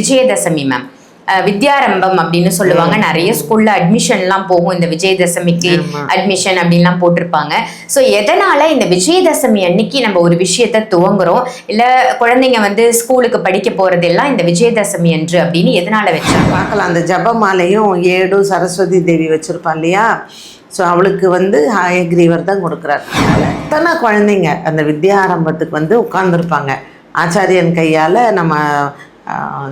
Vijayadashami ma'am Vidyarambham அப்படின்னு சொல்லுவாங்க. நிறைய ஸ்கூல்ல அட்மிஷன்லாம் போகும். இந்த விஜயதசமிக்கு. அட்மிஷன் அப்படின்லாம் போட்டிருப்பாங்க. ஸோ எதனால இந்த விஜயதசமி அன்னைக்கு நம்ம ஒரு விஷயத்த துவங்குறோம்? இல்ல குழந்தைங்க வந்து ஸ்கூலுக்கு படிக்க போறதெல்லாம் இந்த விஜயதசமி அன்று அப்படின்னு எதனால வச்சாங்க? பார்க்கலாம். அந்த ஜபமாலையும் ஏடு சரஸ்வதி தேவி வச்சிருப்பா இல்லையா? ஸோ அவளுக்கு வந்து ஹயக்ரீவர் தான் கொடுக்குறார். எத்தனை குழந்தைங்க அந்த வித்யாரம்பத்துக்கு வந்து உட்கார்ந்துருப்பாங்க. ஆச்சாரியன் கையால் நம்ம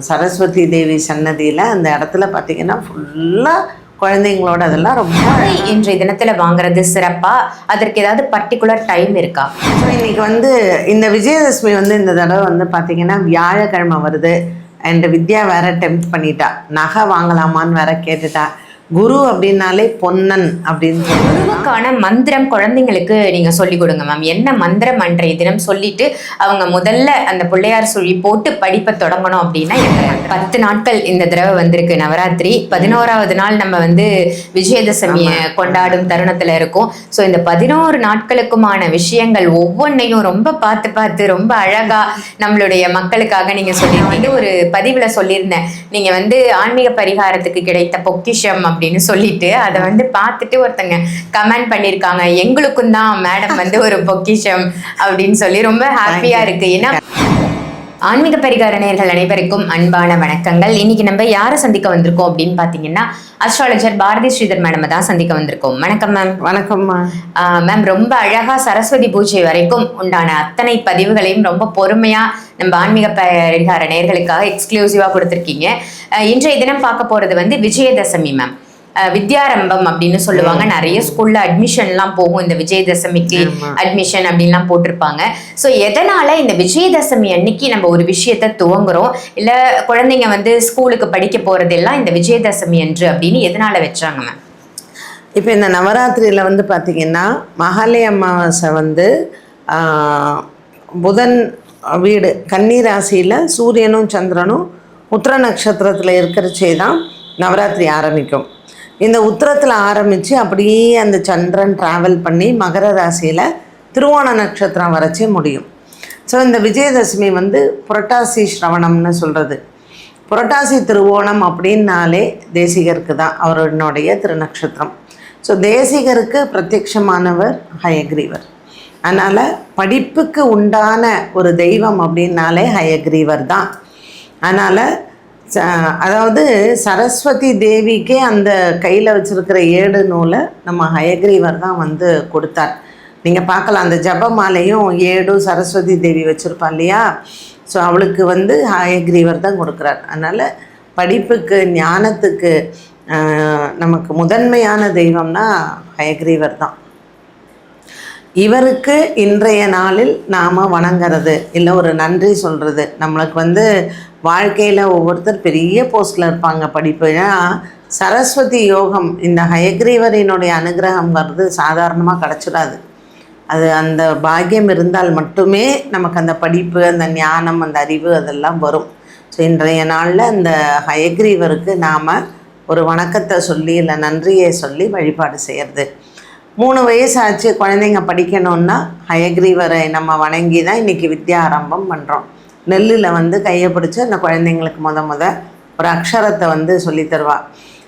சரஸ்வதி தேவி சன்னதியில் அந்த இடத்துல பார்த்தீங்கன்னா ஃபுல்லாக குழந்தைங்களோட அதெல்லாம் ரொம்ப இன்றைய தினத்துல வாங்குறது சிறப்பா? அதற்கு ஏதாவது பர்டிகுலர் டைம் இருக்கா? ஸோ இன்னைக்கு வந்து இந்த விஜயதசமி வந்து இந்த தடவை வந்து பார்த்தீங்கன்னா வியாழக்கிழமை வருது. அண்ட் வித்யா வேற டெம்ப்ட் பண்ணிட்டா. நகை வாங்கலாமான்னு வேற கேட்டுட்டா. குரு அப்படின்னாலே பொன்னன் அப்படின்னு குருவுக்கான மந்திரம் குழந்தைங்களுக்கு நீங்க சொல்லி கொடுங்க மேம் என்ன மந்திரம் அன்றைய தினம் சொல்லிட்டு அவங்க முதல்ல அந்த பிள்ளையார் சுழி போட்டு படிப்பை தொடங்கணும் அப்படின்னா? பத்து நாட்கள் இந்த தடவை வந்திருக்கு நவராத்திரி. பதினோராவது நாள் நம்ம வந்து விஜயதசமியை கொண்டாடும் தருணத்துல இருக்கோம். ஸோ இந்த பதினோரு நாட்களுக்குமான விஷயங்கள் ஒவ்வொன்றையும் ரொம்ப பார்த்து பார்த்து ரொம்ப அழகா நம்மளுடைய மக்களுக்காக நீங்க சொல்லியிருந்தீங்க ஒரு பதிவுல சொல்லியிருந்தேன். நீங்க வந்து ஆன்மீக பரிகாரத்துக்கு கிடைத்த பொக்கிஷம் அப்படின்னு சொல்லிட்டு அதை வந்து பார்த்துட்டு ஒருத்தங்க கமெண்ட் பண்ணியிருக்காங்க. எங்களுக்கும் தான் மேடம் வந்து ஒரு பொக்கிஷம் அப்படின்னு சொல்லி ரொம்ப ஹாப்பியா இருக்கு. ஏன்னா ஆன்மீக பரிகார அனைவருக்கும் அன்பான வணக்கங்கள். இன்னைக்கு நம்ம யாரை சந்திக்க வந்திருக்கோம் அப்படின்னு பார்த்தீங்கன்னா அஸ்ட்ராலஜர் பாரதி ஸ்ரீதர் மேடம் தான் சந்திக்க வந்திருக்கோம். வணக்கம் மேம் வணக்கம்மா மேம் ரொம்ப அழகா சரஸ்வதி பூஜை வரைக்கும் உண்டான அத்தனை பதிவுகளையும் ரொம்ப பொறுமையா நம்ம ஆன்மீக பரிகார நேயர்களுக்காக எக்ஸ்க்ளூசிவா கொடுத்துருக்கீங்க. இன்றைய தினம் பார்க்க போறது வந்து விஜயதசமி மேம் வித்யாரம்பம் அப்படின்னு சொல்லுவாங்க. நிறைய ஸ்கூல்ல அட்மிஷன்லாம் போகும். இந்த விஜயதசமிக்கு. அட்மிஷன் அப்படின்லாம் போட்டிருப்பாங்க. ஸோ எதனால இந்த விஜயதசமி அன்னைக்கு நம்ம ஒரு விஷயத்த துவங்குறோம்? இல்ல குழந்தைங்க வந்து ஸ்கூலுக்கு படிக்க போறதெல்லாம் இந்த விஜயதசமி அன்று அப்படின்னு எதனால வச்சாங்க மேம் இப்போ இந்த நவராத்திரியில் வந்து பார்த்தீங்கன்னா மகாலி அமாவாசை வந்து புதன் வீடு கன்னி ராசியில் சூரியனும் சந்திரனும் உத்திர நட்சத்திரத்தில் இருக்கிறச்சே தான் நவராத்திரி ஆரம்பிக்கும். இந்த உத்தரத்தில் ஆரம்பித்து அப்படியே அந்த சந்திரன் ட்ராவல் பண்ணி மகர ராசியில் திருவோண நட்சத்திரம் வரைச்சே முடியும். ஸோ இந்த விஜயதசமி வந்து புரட்டாசி ஸ்ரவணம்னு சொல்கிறது புரட்டாசி திருவோணம் அப்படின்னாலே தேசிகருக்கு தான் அவருடைய திருநக்ஷத்திரம் ஸோ தேசிகருக்கு பிரத்யக்ஷமானவர் ஹயக்ரீவர். அதனால் படிப்புக்கு உண்டான ஒரு தெய்வம் அப்படின்னாலே ஹயக்ரீவர் தான் அதனால் அதாவது சரஸ்வதி தேவிக்கே அந்த கையில் வச்சிருக்கிற ஏடு நூலை நம்ம ஹயக்ரீவர் தான் வந்து கொடுத்தார். நீங்கள் பார்க்கலாம் அந்த ஜபமாலையும் ஏடும் சரஸ்வதி தேவி வச்சுருப்பா இல்லையா? ஸோ அவளுக்கு வந்து ஹயக்ரீவர் தான் கொடுக்குறார். அதனால் படிப்புக்கு ஞானத்துக்கு நமக்கு முதன்மையான தெய்வம்னா ஹயக்ரீவர் தான். இவருக்கு இன்றைய நாளில் நாம் வணங்குறது இல்லை ஒரு நன்றி சொல்கிறது நம்மளுக்கு வந்து வாழ்க்கையில் ஒவ்வொருத்தர் பெரிய போஸ்டில் இருப்பாங்க படிப்புனா சரஸ்வதி யோகம் இந்த ஹயக்ரீவரினுடைய அனுகிரகம் வர்றது சாதாரணமாக கிடச்சிடாது. அது அந்த பாக்கியம் இருந்தால் மட்டுமே நமக்கு அந்த படிப்பு அந்த ஞானம் அந்த அறிவு அதெல்லாம் வரும். ஸோ இன்றைய நாளில் அந்த ஹயக்ரீவருக்கு நாம் ஒரு வணக்கத்தை சொல்லி இல்லை நன்றியை சொல்லி வழிபாடு செய்கிறது மூணு வயசு ஆச்சு குழந்தைங்க படிக்கணும்னா ஹயக்ரீவரை நம்ம வணங்கி தான் இன்றைக்கி வித்யா ஆரம்பம் பண்ணுறோம் நெல்லில் வந்து கையை பிடிச்சி அந்த குழந்தைங்களுக்கு முத முத ஒரு அக்ஷரத்தை வந்து சொல்லித்தருவா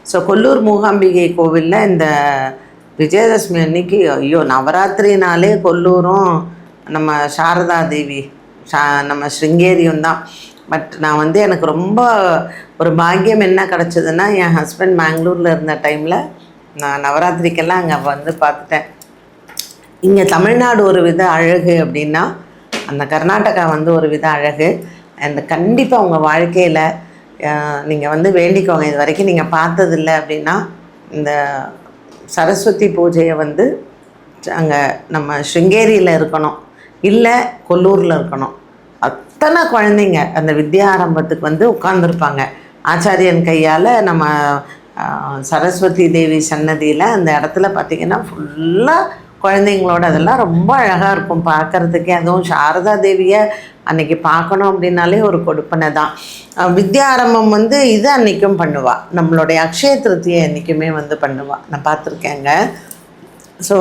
ஸோ கொல்லூர் மூகாம்பிகை கோவிலில் இந்த விஜயதசமி அன்னைக்கு ஐயோ நவராத்திரினாலே கொல்லூரும் நம்ம சாரதா தேவி சா நம்ம ஸ்ருங்கேரியும் தான். பட் நான் வந்து எனக்கு ரொம்ப ஒரு பாக்கியம் என்ன கிடச்சதுன்னா என் ஹஸ்பண்ட் மேங்களூரில் இருந்த டைமில் நான் நவராத்திரிக்கெல்லாம் அங்கே வந்து பார்த்துட்டேன். இங்கே தமிழ்நாடு ஒரு வித அழகு அப்படின்னா அந்த கர்நாடகா வந்து ஒரு வித அழகு. அந்த கண்டிப்பாக உங்கள் வாழ்க்கையில் நீங்கள் வந்து வேண்டிக்கோங்க. இது வரைக்கும் நீங்கள் பார்த்ததில்ல அப்படின்னா இந்த சரஸ்வதி பூஜையை வந்து அங்கே நம்ம ஸ்ருங்கேரியில் இருக்கணும். இல்லை கொல்லூரில் இருக்கணும். அத்தனை குழந்தைங்க அந்த வித்யா ஆரம்பத்துக்கு வந்து உட்காந்துருப்பாங்க ஆச்சாரியன் கையால் நம்ம சரஸ்வதி தேவி சன்னதியில் அந்த இடத்துல பார்த்திங்கன்னா ஃபுல்லாக குழந்தைங்களோட அதெல்லாம் ரொம்ப அழகாக இருக்கும் பார்க்கறதுக்கே அதுவும் சாரதா தேவியை அன்றைக்கி பார்க்கணும் அப்படின்னாலே ஒரு கொடுப்பனை தான். வித்யா ஆரம்பம் வந்து இது அன்னைக்கும் பண்ணுவாள் நம்மளுடைய அக்ஷய திருத்தியை அன்றைக்குமே வந்து பண்ணுவாள் நான் பார்த்துருக்கேங்க. ஸோ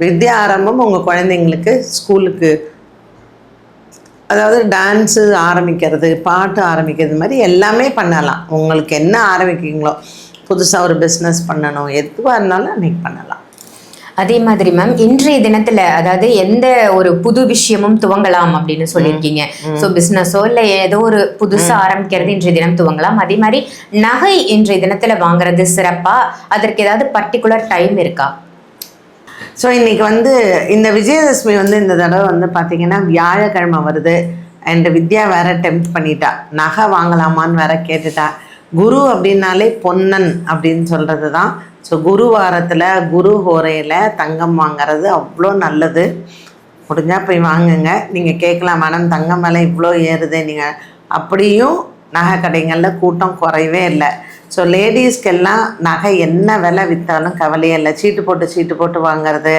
வித்யா ஆரம்பம் உங்கள் குழந்தைங்களுக்கு ஸ்கூலுக்கு அதாவது டான்ஸு ஆரம்பிக்கிறது பாட்டு ஆரம்பிக்கிறது மாதிரி எல்லாமே பண்ணலாம். உங்களுக்கு என்ன ஆரம்பிக்கிறீங்களோ புதுசாக ஒரு பிஸ்னஸ் பண்ணணும் எதுவாக இருந்தாலும் அன்றைக்கி பண்ணலாம். அதே மாதிரி மேம் இன்றைய தினத்துல அதாவது எந்த ஒரு புது விஷயமும் துவங்கலாம் அப்படின்னு சொல்லியிருக்கீங்க. ஸோ பிசினஸோ இல்ல ஏதோ ஒரு புதுசா ஆரம்பிக்கிறது இன்றைய தினம் துவங்கலாம். அதே மாதிரி நகை இன்றைய தினத்துல வாங்குறது சிறப்பா? அதற்கு ஏதாவது பர்டிகுலர் டைம் இருக்கா? ஸோ இன்றைக்கி வந்து இந்த விஜயதசமி வந்து இந்த தடவை வந்து பார்த்திங்கன்னா வியாழக்கிழமை வருது. அண்ட் வித்யா வேற டெம்ப்ட் பண்ணிட்டா. நகை வாங்கலாமான்னு வேற கேட்டுட்டா. குரு அப்படின்னாலே பொன்னன் அப்படின்னு சொல்கிறது தான் ஸோ குரு வாரத்தில் குரு ஹோரையில் தங்கம் வாங்கிறது அவ்வளோ நல்லது. முடிஞ்சால் போய் வாங்குங்க. நீங்கள் கேட்கலாம் மேடம் தங்கம் விலை இவ்வளோ ஏறுது நீங்கள் அப்படியும் நகை கடைகளில் கூட்டம் குறையவே இல்லை. ஸோ லேடிஸ்க்கெல்லாம் நகை என்ன விலை விற்றாலும் கவலையே இல்லை. சீட்டு போட்டு சீட்டு போட்டு வாங்குறது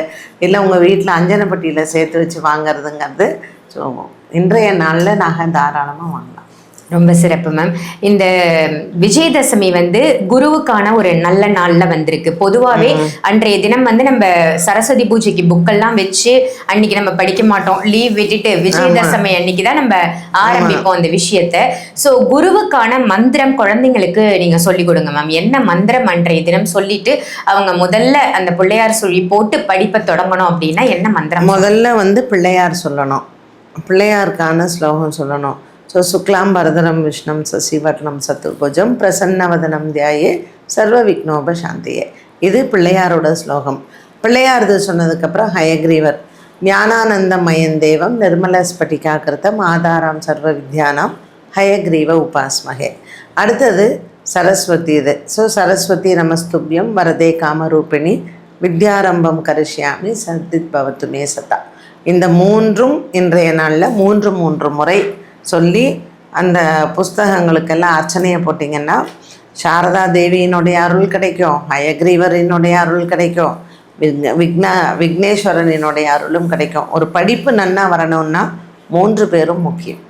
இல்லை உங்கள் வீட்டில் அஞ்சனப்பட்டியில் சேர்த்து வச்சு வாங்குறதுங்கிறது ஸோ இன்றைய நாளில் நகை தாராளமாக வாங்கலாம். ரொம்ப சிறப்பு மேம் இந்த விஜயதசமி வந்து குருவுக்கான ஒரு நல்ல நாள்ல வந்திருக்கு. பொதுவாவே அன்றைய தினம் வந்து நம்ம சரஸ்வதி பூஜைக்கு புக்கெல்லாம் வச்சு அன்னைக்கு நம்ம படிக்க மாட்டோம். லீவ் விட்டுட்டு விஜயதசமி அன்னைக்கு தான் நம்ம ஆரம்பிப்போம் அந்த விஷயத்த. சோ குருவுக்கான மந்திரம் குழந்தைங்களுக்கு நீங்க சொல்லி கொடுங்க மேம் என்ன மந்திரம் அன்றைய தினம் சொல்லிட்டு அவங்க முதல்ல அந்த பிள்ளையார் சொல்லி போட்டு படிப்பை தொடங்கணும் அப்படின்னா என்ன மந்திரம்? முதல்ல வந்து பிள்ளையார் சொல்லணும். பிள்ளையாருக்கான ஸ்லோகம் சொல்லணும். ஸோ சுக்லாம் பரதரம் விஷ்ணம் சசிவர்ணம் சத்துர்புஜம் பிரசன்னவதனம் தியாயே சர்வ விக்னோப சாந்தியே இது பிள்ளையாரோட ஸ்லோகம். பிள்ளையார் இது சொன்னதுக்கப்புறம் ஹயக்ரீவர் ஞானானந்த மயந்தேவம் நிர்மல ஸ்பட்டிகாக்கிருத்தம் ஆதாராம் சர்வ வித்யானாம் ஹயக்ரீவ உபாஸ்மகே. அடுத்தது சரஸ்வதி இது. ஸோ சரஸ்வதி நமஸ்துபியம் வரதே காமரூபிணி வித்யாரம்பம் கரிஷ்யாமி சந்தித் பவத்துமே சதா. இந்த மூன்றும் இன்றைய நாளில் மூன்று மூன்று முறை சொல்லி அந்த புஸ்தகங்களுக்கெல்லாம் அர்ச்சனையை போட்டிங்கன்னா சாரதா தேவியினுடைய அருள் கிடைக்கும் ஹயக்ரீவரினுடைய அருள் கிடைக்கும் விக்ன விக்ன விக்னேஸ்வரனினுடைய அருளும் கிடைக்கும். ஒரு படிப்பு நன்னா வரணும்னா மூன்று பேரும் முக்கியம்.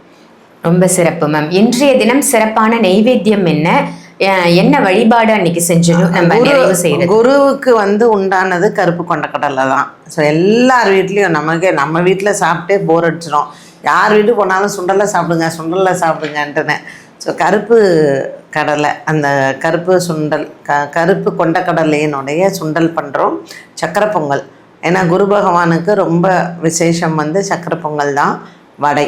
ரொம்ப சிறப்பு மேம் இன்றைய தினம் சிறப்பான நெய்வேத்தியம் என்ன? என்ன வழிபாடு அன்னைக்கு செஞ்சணும்? நம்ம நிறைவு செய்யறது. குருவுக்கு வந்து உண்டானது கருப்பு கொண்ட கடலை தான். ஸோ எல்லார் வீட்லேயும் நமக்கே நம்ம வீட்டில் சாப்பிட்டே போர் அடிச்சிடும் யார் வீட்டுக்கு போனாலும் சுண்டலை சாப்பிடுங்க சுண்டலை சாப்பிடுங்கன்ட்டுனேன் ஸோ கருப்பு கடலை அந்த கருப்பு சுண்டல் க கருப்பு கொண்ட கடலையினுடைய சுண்டல் பண்ணுறோம் சக்கரை பொங்கல். ஏன்னா குரு பகவானுக்கு ரொம்ப விசேஷம் வந்து சக்கரை பொங்கல் தான் வடை.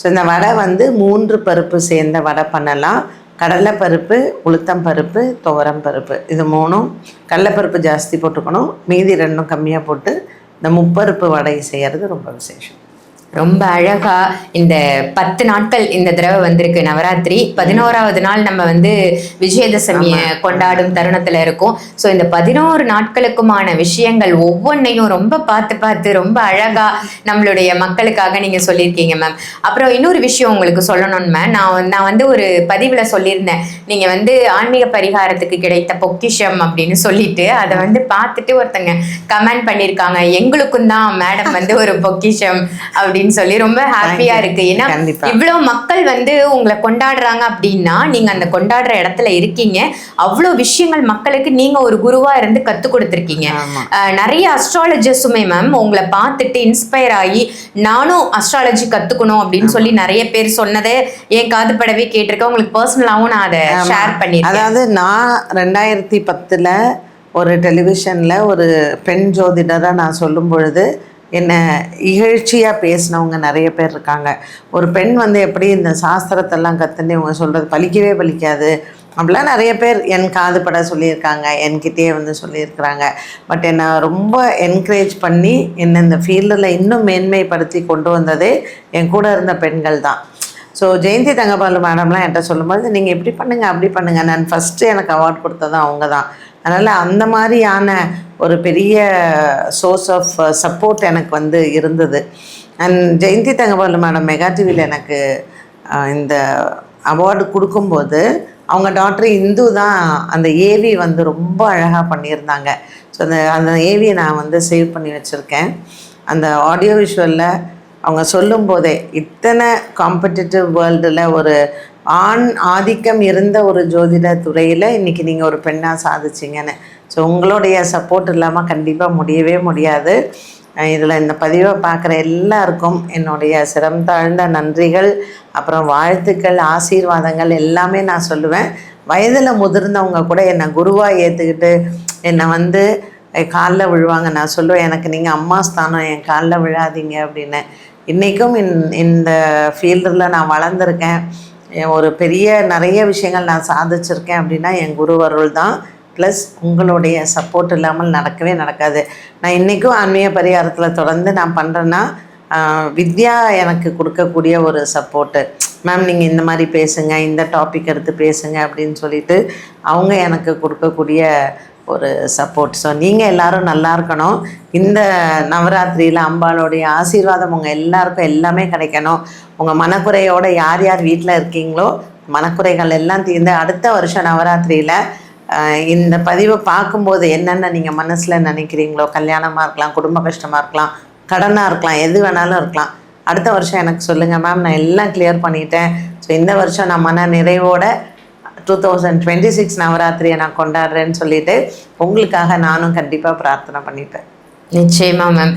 ஸோ இந்த வடை வந்து மூன்று பருப்பு சேர்ந்த வடை பண்ணலாம். கடலைப்பருப்பு உளுத்தம் பருப்பு துவரம் பருப்பு. இது மூணும் கடலைப்பருப்பு ஜாஸ்தி போட்டுக்கணும். மீதி ரெண்டும் கம்மியாக போட்டு இந்த முப்பருப்பு வடை செய்கிறது ரொம்ப விசேஷம். ரொம்ப அழகா இந்த பத்து நாட்கள் இந்த தடவை வந்திருக்கு நவராத்திரி. பதினோராவது நாள் நம்ம வந்து விஜயதசமிய கொண்டாடும் தருணத்துல இருக்கோம். ஸோ இந்த பதினோரு நாட்களுக்குமான விஷயங்கள் ஒவ்வொன்றையும் ரொம்ப பார்த்து பார்த்து ரொம்ப அழகா நம்மளுடைய மக்களுக்காக நீங்க சொல்லியிருக்கீங்க மேம் அப்புறம் இன்னொரு விஷயம் உங்களுக்கு சொல்லணும்னு மேம் நான் நான் வந்து ஒரு பதிவுல சொல்லியிருந்தேன். நீங்க வந்து ஆன்மீக பரிகாரத்துக்கு கிடைத்த பொக்கிஷம் அப்படின்னு சொல்லிட்டு அதை வந்து பார்த்துட்டு ஒருத்தங்க கமெண்ட் பண்ணியிருக்காங்க. எங்களுக்கும் தான் மேடம் வந்து ஒரு பொக்கிஷம் அப்படின்னு சொல்லி ரொம்ப ஹாப்பியா இருக்கு. ஏன்னா. இவ்வளவு மக்கள் வந்து உங்களை கொண்டாடுறாங்க அப்படின்னா நீங்க அந்த கொண்டாடுற இடத்துல இருக்கீங்க. அவ்வளோ விஷயங்கள் மக்களுக்கு நீங்க ஒரு குருவா இருந்து கத்து கொடுத்துருக்கீங்க. நிறைய அஸ்ட்ராலஜர்ஸுமே மேம் உங்களை பார்த்துட்டு இன்ஸ்பயர் ஆகி நானும் அஸ்ட்ராலஜி கத்துக்கணும் அப்படின்னு சொல்லி நிறைய பேர் சொன்னதை என் காது படவே கேட்டிருக்கேன். உங்களுக்கு பர்சனலாவும் நான் அதை ஷேர் பண்ணிருக்கேன் அதாவது நான் ரெண்டாயிரத்தி பத்தில் ஒரு டெலிவிஷனில் ஒரு பெண் ஜோதிடரை நான் சொல்லும் பொழுது என்னை இகழ்ச்சியாக பேசினவங்க நிறைய பேர் இருக்காங்க. ஒரு பெண் வந்து எப்படி இந்த சாஸ்திரத்தெல்லாம் கற்றுன்னு இவங்க சொல்கிறது பலிக்கவே பலிக்காது. அப்படிலாம் நிறைய பேர் என் காது பட சொல்லியிருக்காங்க என்கிட்டயே வந்து சொல்லியிருக்கிறாங்க. பட் என்னை ரொம்ப என்கரேஜ் பண்ணி என்னை இந்த ஃபீல்டில் இன்னும் மேன்மைப்படுத்தி கொண்டு வந்ததே என் கூட இருந்த பெண்கள் தான். ஸோ ஜெயந்தி தங்கபாலு மேடம்லாம் என்கிட்ட சொல்லும்போது நீங்கள் இப்படி பண்ணுங்கள் அப்படி பண்ணுங்கள் நான் ஃபஸ்ட்டு எனக்கு அவார்ட் கொடுத்ததும் அவங்க தான். அதனால் அந்த மாதிரியான ஒரு பெரிய சோர்ஸ் ஆஃப் சப்போர்ட் எனக்கு வந்து இருந்தது. And Jayanthi Thangabalu madam mega டிவியில் எனக்கு uh, இந்த அவார்டு கொடுக்கும்போது அவங்க டாக்டர் இந்து தான் அந்த ஏவி வந்து ரொம்ப அழகாக பண்ணியிருந்தாங்க. ஸோ அந்த அந்த ஏவியை நான் வந்து சேவ் பண்ணி வச்சுருக்கேன். அந்த ஆடியோ விஷுவலில் அவங்க சொல்லும்போதே இத்தனை காம்படிட்டிவ் வேர்ல்டில் ஒரு ஆண் ஆதிக்கம் இருந்த ஒரு ஜோதிட துறையில் இன்றைக்கி நீங்கள் ஒரு பெண்ணாக சாதிச்சிங்கன்னு. ஸோ உங்களுடைய சப்போர்ட் இல்லாமல் கண்டிப்பாக முடியவே முடியாது. இதில் இந்த பதிவை பார்க்குற எல்லாருக்கும் என்னுடைய சிரம் தாழ்ந்த நன்றிகள் அப்புறம் வாழ்த்துக்கள் ஆசீர்வாதங்கள் எல்லாமே நான் சொல்லுவேன். வயதில் முதிர்ந்தவங்க கூட என்னை குருவாக ஏற்றுக்கிட்டு என்னை வந்து காலில் விழுவாங்க. நான் சொல்லுவேன் எனக்கு நீங்கள் அம்மா ஸ்தானம் என் காலில் விழாதீங்க அப்படின்னு. இன்றைக்கும் இன் இந்த ஃபீல்டில் நான் வளர்ந்துருக்கேன். ஒரு பெரிய நிறைய விஷயங்கள் நான் சாதிச்சிருக்கேன் அப்படின்னா என் குருவருள் தான். ப்ளஸ் உங்களுடைய சப்போர்ட் இல்லாமல் நடக்கவே நடக்காது. நான் இன்றைக்கும் ஆன்மீக பரிகாரத்தில் தொடர்ந்து நான் பண்ணுறேன்னா வித்யா எனக்கு கொடுக்கக்கூடிய ஒரு சப்போர்ட்டு மேம் நீங்கள் இந்த மாதிரி பேசுங்க இந்த டாபிக் எடுத்து பேசுங்க அப்படின்னு சொல்லிட்டு அவங்க எனக்கு கொடுக்கக்கூடிய ஒரு சப்போர்ட் ஸோ நீங்கள் எல்லாரும் நல்லா இருக்கணும். இந்த நவராத்திரியில் அம்பாளுடைய ஆசீர்வாதம் உங்கள் எல்லாருக்கும் எல்லாமே கிடைக்கணும். உங்கள் மனக்குறையோட யார் யார் வீட்டில் இருக்கீங்களோ மனக்குறைகள் எல்லாம் தீர்ந்து அடுத்த வருஷம் நவராத்திரியில் இந்த பதிவை பார்க்கும்போது என்னென்ன நீங்கள் மனசில் நினைக்கிறீங்களோ கல்யாணமாக இருக்கலாம் குடும்ப கஷ்டமாக இருக்கலாம் கடனாக இருக்கலாம் எது வேணாலும் இருக்கலாம். அடுத்த வருஷம் எனக்கு சொல்லுங்கள் மேம் நான் எல்லாம் கிளியர் பண்ணிட்டேன். ஸோ இந்த வருஷம் நான் மன நிறைவோட டூ தௌசண்ட் டுவெண்ட்டி சிக்ஸ் நவராத்திரியை நான் கொண்டாடுறேன்னு சொல்லிட்டு உங்களுக்காக நானும் கண்டிப்பாக பிரார்த்தனை பண்ணிப்பேன். நிச்சயமா மேம்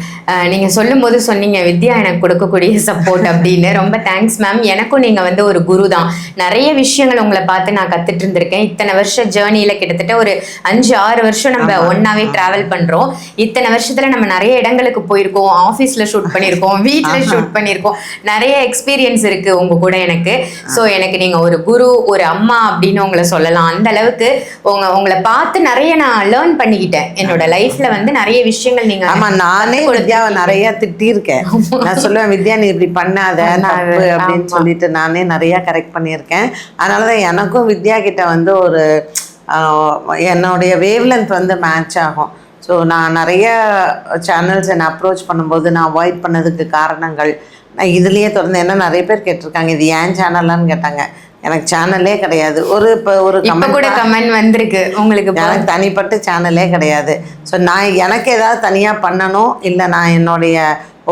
நீங்க சொல்லும்போது சொன்னீங்க வித்யா எனக்கு கொடுக்கக்கூடிய சப்போர்ட் அப்படின்னு. ரொம்ப தேங்க்ஸ் மேம் எனக்கும் நீங்க வந்து ஒரு குரு தான். நிறைய விஷயங்கள் உங்களை பார்த்து நான் கத்துட்டு இருந்திருக்கேன். இத்தனை வருஷ ஜேர்னியில கிட்டத்தட்ட ஒரு அஞ்சு ஆறு வருஷம் நம்ம ஒன்னாவே டிராவல் பண்றோம். இத்தனை வருஷத்துல நம்ம நிறைய இடங்களுக்கு போயிருக்கோம். ஆஃபீஸ்ல ஷூட் பண்ணியிருக்கோம். வீட்ல ஷூட் பண்ணியிருக்கோம். நிறைய எக்ஸ்பீரியன்ஸ் இருக்கு உங்க கூட எனக்கு. ஸோ எனக்கு நீங்க ஒரு குரு ஒரு அம்மா அப்படின்னு உங்களை சொல்லலாம். அந்த அளவுக்கு உங்க உங்களை பார்த்து நிறைய நான் லேர்ன் பண்ணிக்கிட்டேன். என்னோட லைஃப்ல வந்து நிறைய விஷயங்கள் நீங்க ஆமா நானே வித்யாவை நிறைய திட்டியிருக்கேன். நான் சொல்லுவேன் வித்யா நீ இப்படி பண்ணாத தப்பு அப்படின்னு சொல்லிட்டு நானே நிறைய கரெக்ட் பண்ணியிருக்கேன். அதனால தான் எனக்கும் வித்யா கிட்ட வந்து ஒரு என்னுடைய வேவ்லென்த் வந்து மேட்ச் ஆகும். ஸோ நான் நிறைய சேனல்ஸ் என்னை அப்ரோச் பண்ணும்போது நான் அவாய்ட் பண்ணதுக்கு காரணங்கள். நான் இதுலேயே தொடர்ந்து என்ன நிறைய பேர் கேட்டிருக்காங்க இது ஏன் சேனலான்னு கேட்டாங்க. எனக்கு சேனலே கிடையாது. ஒரு இப்போ ஒரு கூட கமெண்ட் வந்திருக்கு. உங்களுக்கு எனக்கு தனிப்பட்ட சேனலே கிடையாது. ஸோ நான் எனக்கு ஏதாவது தனியாக பண்ணணும் இல்லை நான் என்னுடைய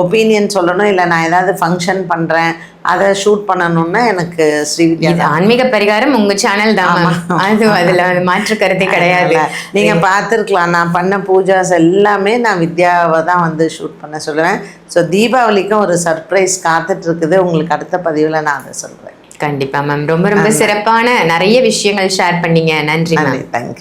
ஒப்பீனியன் சொல்லணும் இல்லை நான் ஏதாவது ஃபங்க்ஷன் பண்ணுறேன் அதை ஷூட் பண்ணணும்னா எனக்கு ஸ்ரீவித்யா ஆன்மீக பரிகாரம் உங்க சேனல் தான். அது அதுல மாற்று கருத்தே கிடையாது. நீங்க பார்த்துருக்கலாம். நான் பண்ண பூஜாஸ் எல்லாமே நான் வித்யாவை தான் வந்து ஷூட் பண்ண சொல்லுவேன். ஸோ தீபாவளிக்கும் ஒரு சர்ப்ரைஸ் காத்துட்டு இருக்குது. உங்களுக்கு அடுத்த பதிவில் நான் அதை சொல்கிறேன் கண்டிப்பா மேம் ரொம்ப ரொம்ப சிறப்பான நிறைய விஷயங்கள் ஷேர் பண்ணீங்க. நன்றி மேம் தேங்க்யூ